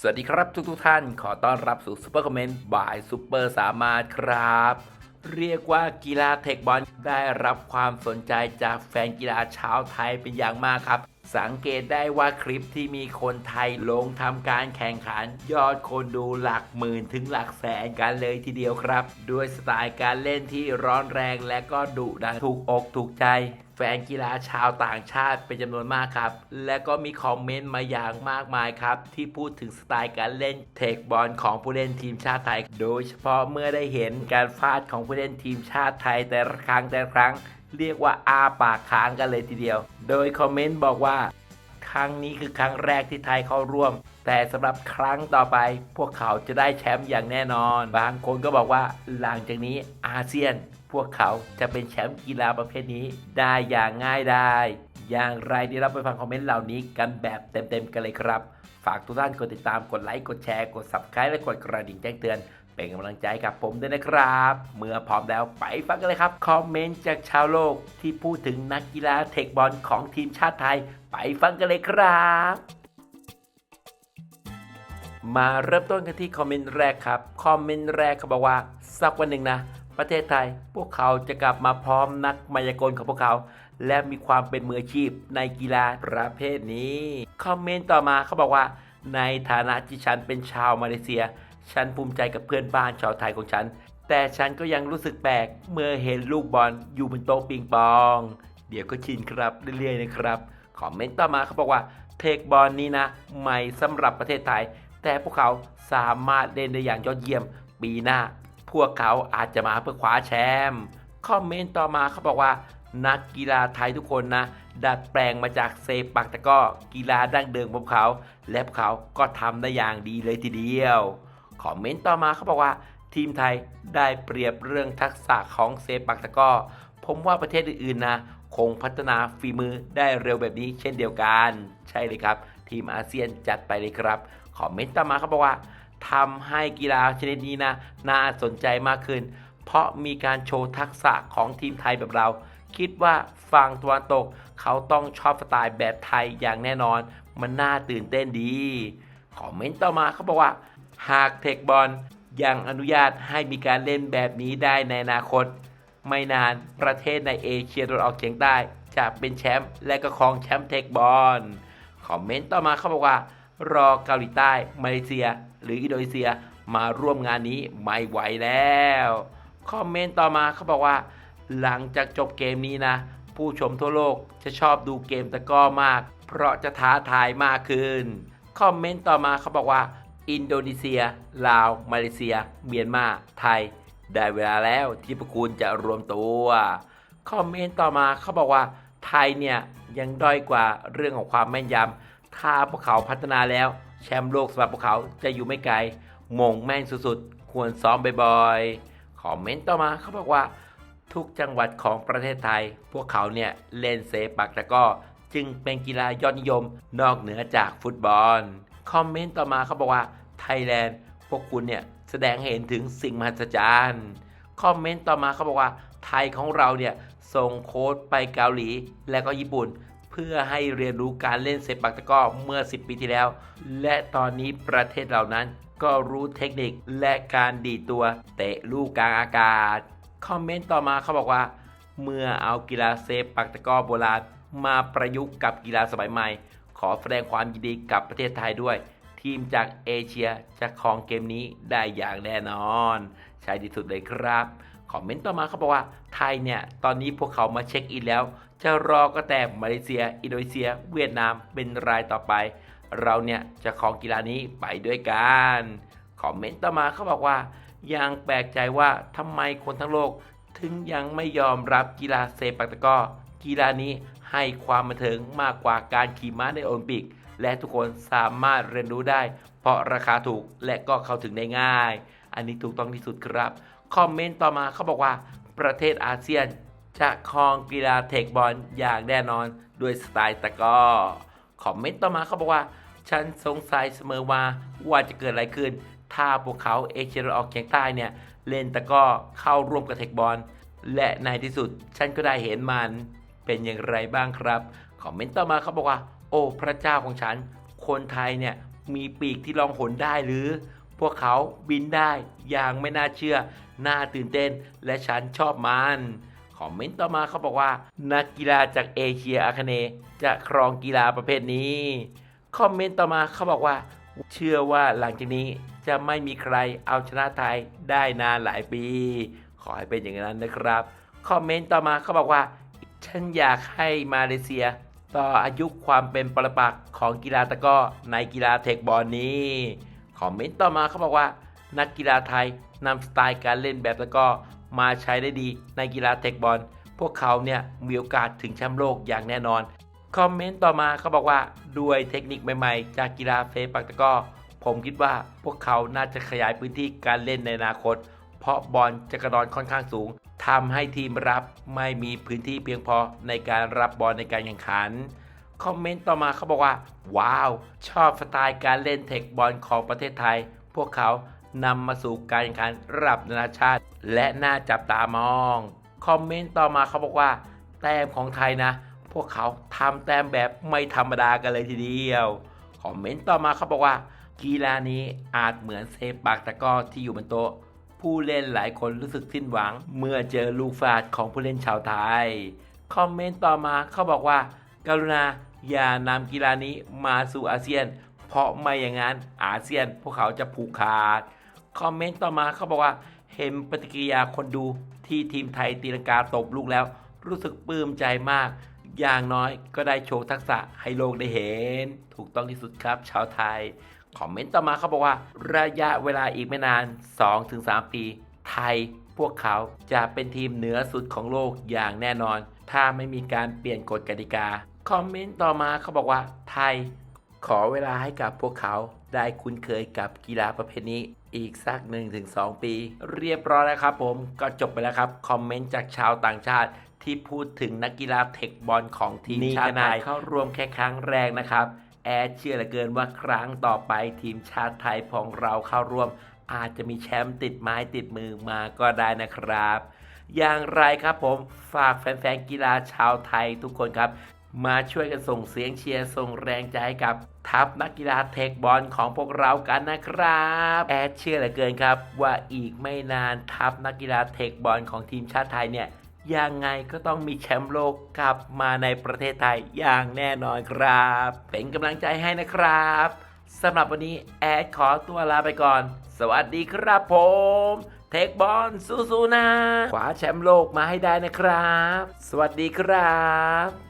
สวัสดีครับทุกทุกท่านขอต้อนรับสู่ซูเปอร์คอมเมนต์บายซูเปอร์สามารถครับ เรียกว่ากีฬาเทคบอลได้รับความสนใจจากแฟนกีฬาชาวไทยเป็นอย่างมากครับ สังเกตได้ว่าคลิปที่มีคนไทยลงทำการแข่งขัน ยอดคนดูหลักหมื่นถึงหลักแสนกันเลยทีเดียวครับ ด้วยสไตล์การเล่นที่ร้อนแรงและก็ดุดันถูกอกถูกใจ แฟนกีฬาชาวต่างชาติเป็นจำนวนมากครับ และก็มีคอมเมนต์มาอย่างมากมายครับ ที่พูดถึงสไตล์การเล่นเทคบอลของผู้เล่นทีมชาติไทย โดยเฉพาะเมื่อได้เห็นการฟาดของผู้เล่นทีมชาติไทยแต่ละครั้งแต่ละครั้ง เรียกว่าอาปากค้างกันเลยทีเดียว โดยคอมเมนต์บอกว่า ครั้งนี้คือครั้งแรกที่ไทยเข้าร่วม แต่สำหรับครั้งต่อไป พวกเขาจะได้แชมป์อย่างแน่นอน บางคนก็บอกว่าหลังจากนี้อาเซียน พวกเขาจะเป็นแชมป์กีฬาประเภทนี้ ได้อย่างง่ายได้อย่างไรเดียวเราไปฟังคอมเมนต์เหล่านี้กันแบบเต็มๆกันเลยครับ ฝากทุกท่านกดติดตามกดไลค์กดแชร์กด subscribe และกดกระดิ่งแจ้งเตือน เป็นกำลังใจกับผมด้วยนะครับ เมื่อพร้อมแล้วไปฟังกันเลยครับ คอมเมนต์จากชาวโลกที่พูดถึงนักกีฬาเทคบอลของทีมชาติไทย ไปฟังกันเลยครับ มาเริ่มต้นกันที่คอมเมนต์แรกครับ คอมเมนต์แรกเขาบอกว่าสักวันหนึ่งนะ ประเทศไทย พวกเขาจะกลับมาพร้อมนักมายากลของพวกเขา และมีความเป็นมืออาชีพในกีฬาประเภทนี้ คอมเมนต์ต่อมาเขาบอกว่า ในฐานะที่ฉันเป็นชาวมาเลเซีย ฉันภูมิใจกับเพื่อนบ้านชาวไทยของฉัน แต่ฉันก็ยังรู้สึกแปลกเมื่อเห็นลูกบอลอยู่บนโต๊ะปิงปอง เดี๋ยวก็ชินครับเรื่อยๆนะครับคอมเมนต์ต่อมาเขาบอกว่าเทคบอลนี้นะใหม่สำหรับประเทศไทย แต่พวกเขาสามารถเล่นได้อย่างยอดเยี่ยมปีหน้า พวกเขาอาจจะมาเพื่อคว้าแชมป์คอมเมนต์ต่อมาเขาบอกว่า นักกีฬาไทยทุกคนนะ ดัดแปลงมาจากเซปักตะก้อกีฬาดั้งเดิมของเขา และพวกเขาก็ทำได้อย่างดีเลยทีเดียวคอมเมนต์ต่อมาเขาบอกว่า ทีมไทยได้เปรียบเรื่องทักษะของเซปักตะก้อผมว่าประเทศอื่นๆนะคงพัฒนาฝีมือได้เร็วแบบนี้เช่นเดียวกัน ใช่เลยครับ ทีมอาเซียนจัดไปเลยครับคอมเมนต์ต่อมาเขาบอกว่า ทำให้กีฬาชนิดนี้นะน่าสนใจมากขึ้น เพราะมีการโชว์ทักษะของทีมไทยแบบเรา คิดว่าฝั่งตะวันตก เขาต้องชอบสไตล์แบบไทยอย่างแน่นอน มันน่าตื่นเต้นดีคอมเมนต์ต่อมาเขาบอกว่า หากเทคบอลยังอนุญาตให้มีการเล่นแบบนี้ได้ในอนาคต ไม่นานประเทศในเอเชียตะวันออกเฉียงใต้จะเป็นแชมป์และก็ครองแชมป์เทคบอลคอมเมนต์ต่อมาเขาบอกว่า รอเกาหลีใต้มาเลเซีย หรืออินโดนีเซียมาร่วมงานนี้ไม่ไหวแล้ว คอมเมนต์ต่อมาเขาบอกว่า หลังจากจบเกมนี้นะ ผู้ชมทั่วโลกจะชอบดูเกมตะก้อมาก เพราะจะท้าทายมากขึ้น คอมเมนต์ต่อมาเขาบอกว่า อินโดนีเซีย ลาว มาเลเซีย เมียนมา ไทย ได้เวลาแล้วที่พวกคุณจะรวมตัว คอมเมนต์ต่อมาเขาบอกว่า ไทยเนี่ยยังด้อยกว่าเรื่องของความแม่นยำถ้าพวกเขาพัฒนาแล้ว แชมป์โลกสำหรับพวกเขาจะอยู่ไม่ไกล มงแม่นสุดๆ ควรซ้อมบ่อยๆ คอมเมนต์ต่อมาเขาบอกว่า ทุกจังหวัดของประเทศไทย พวกเขาเนี่ยเล่นเซปักตะก้อจึงเป็นกีฬายอดนิยมนอกเหนือจากฟุตบอล คอมเมนต์ต่อมาเขาบอกว่าไทยแลนด์พวกคุณเนี่ยแสดงเห็นถึงสิ่งมหัศจรรย์ คอมเมนต์ต่อมาเขาบอกว่าไทยของเราเนี่ยส่งโค้ชไปเกาหลีและก็ญี่ปุ่น พื่อให้เรียนรู้การเล่นเซปักตะก้อเมื่อ 10 ปีที่แล้ว และตอนนี้ประเทศเหล่านั้นก็รู้เทคนิคและการดีตัวเตะลูกกลางอากาศ คอมเมนต์ต่อมาเขาบอกว่า เมื่อเอากีฬาเซปักตะก้อโบราณมาประยุกต์กับกีฬาสมัยใหม่ ขอแสดงความยินดีกับประเทศไทยด้วย ทีมจากเอเชียจะครองเกมนี้ได้อย่างแน่นอน ใช่ที่สุดเลยครับ คอมเมนต์ต่อมาเขาบอกว่าไทยเนี่ย ตอนนี้พวกเขามาเช็คอินแล้ว จะรอก็แต่มาเลเซีย อินโดนีเซีย เวียดนามเป็นรายต่อไป เราเนี่ยจะครองกีฬานี้ไปด้วยกันคอมเมนต์ต่อมาเขาบอกว่ายังแปลกใจว่าทำไมคนทั้งโลก ถึงยังไม่ยอมรับกีฬาเซปักตะก้อกีฬานี้ให้ความบันเทิงมากกว่าการขี่ม้าในโอลิมปิก และทุกคนสามารถเรียนรู้ได้ เพราะราคาถูกและก็เข้าถึงได้ง่าย อันนี้ถูกต้องที่สุดครับ คอมเมนต์ต่อมาเขาบอกว่าประเทศอาเซียน จะครองกีฬาเทคบอลอย่างแน่นอนด้วยสไตล์ตะก้อคอมเมนต์ต่อมาเขาบอกว่า ฉันสงสัยเสมอว่าว่าจะเกิดอะไรขึ้น ถ้าพวกเขาเอเชียตะวันออกเฉียงใต้เนี่ยเล่นตะก้อเข้าร่วมกับเทคบอลและในที่สุดฉันก็ได้เห็นมันเป็นอย่างไรบ้างครับคอมเมนต์ต่อมาเขาบอกว่า โอ้พระเจ้าของฉัน คนไทยเนี่ยมีปีกที่ลองหนได้หรือ พวกเขาบินได้อย่างไม่น่าเชื่อ น่าตื่นเต้น และฉันชอบมันคอมเมนต์ต่อมาเขาบอกว่า นักกีฬาจากเอเชียอาคเนจะครองกีฬาประเภทนี้ คอมเมนต์ต่อมาเขาบอกว่า เชื่อว่าหลังจากนี้จะไม่มีใครเอาชนะไทยได้นานหลายปี ขอให้เป็นอย่างนั้นนะครับ คอมเมนต์ต่อมาเขาบอกว่า ฉันอยากให้มาเลเซีย ต่ออายุความเป็นปรปักษ์ของกีฬาตะก้อในกีฬาเทคบอลนี้ คอมเมนต์ต่อมาเขาบอกว่า นักกีฬาไทย นำสไตล์การเล่นแบบตะกร้อมาใช้ได้ดีในกีฬาเทคบอล พวกเขาเนี่ยมีโอกาสถึงแชมป์โลกอย่างแน่นอน คอมเมนต์ต่อมาเขาบอกว่าด้วยเทคนิคใหม่ๆ จากกีฬาเฟปักตะกร้อผมคิดว่าพวกเขาน่าจะขยายพื้นที่การเล่นในอนาคต เพราะบอลจะกระดอนค่อนข้างสูงทำให้ทีมรับไม่มีพื้นที่เพียงพอในการรับบอลในการแข่งขัน คอมเมนต์ต่อมาเขาบอกว่า ว้าว ชอบสไตล์การเล่นเทคบอลของประเทศไทย พวกเขา นำมาสู่การแข่งขันระดับนานาชาติ และน่าจับตามอง คอมเมนต์ต่อมาเขาบอกว่า แต้มของไทยนะ พวกเขาทำแต้มแบบไม่ธรรมดากันเลยทีเดียว คอมเมนต์ต่อมาเขาบอกว่า กีฬานี้อาจเหมือนเซปักตะก้อที่อยู่บนโต๊ะ ผู้เล่นหลายคนรู้สึกสิ้นหวัง เมื่อเจอลูกฟาดของผู้เล่นชาวไทย คอมเมนต์ต่อมาเขาบอกว่า กรุณาอย่านำกีฬานี้มาสู่อาเซียน เพราะไม่อย่างนั้นอาเซียนพวกเขาจะผูกขาด คอมเมนต์ต่อมาเขาบอกว่า เห็นปฏิกิริยาคนดูที่ทีมไทยตีลังกาตบลูกแล้ว รู้สึกปลื้มใจมาก อย่างน้อยก็ได้โชว์ทักษะให้โลกได้เห็น ถูกต้องที่สุดครับ ชาวไทย คอมเมนต์ต่อมาเขาบอกว่า ระยะเวลาอีกไม่นาน 2-3 ปี ไทยพวกเขาจะเป็นทีมเหนือสุดของโลกอย่างแน่นอน ถ้าไม่มีการเปลี่ยนกฎกติกา คอมเมนต์ต่อมาเขาบอกว่าไทย ขอเวลาให้กับพวกเขาได้คุ้นเคยกับกีฬาประเภทนี้อีกสัก 1-2 ปี เรียบร้อยแล้วครับผมก็จบไปแล้วครับคอมเมนต์จากชาวต่างชาติที่พูดถึงนักกีฬาเทคบอลของทีมชาติไทยเข้าร่วมแค่ครั้งแรกนะครับ แอดเชื่อเหลือเกินว่าครั้งต่อไปทีมชาติไทยของเราเข้าร่วม อาจจะมีแชมป์ติดไม้ติดมือมาก็ได้นะครับ อย่างไรครับผมฝากแฟนๆกีฬาชาวไทยทุกคนครับ มาช่วยกันส่งเสียงเชียร์ส่งแรงใจให้กับทัพนักกีฬาเทคบอลของพวกเรากันนะครับแอดเชื่อเหลือเกินครับ ว่าอีกไม่นานทัพนักกีฬาเทคบอลของทีมชาติไทยเนี่ยยังไงก็ต้องมีแชมป์โลกกลับมาในประเทศไทยอย่างแน่นอนครับ เป็นกำลังใจให้นะครับสำหรับวันนี้แอดขอตัวลาไปก่อน สวัสดีครับผม เทคบอลสู้ๆนะขวาแชมป์โลกมาให้ได้นะครับ สวัสดีครับ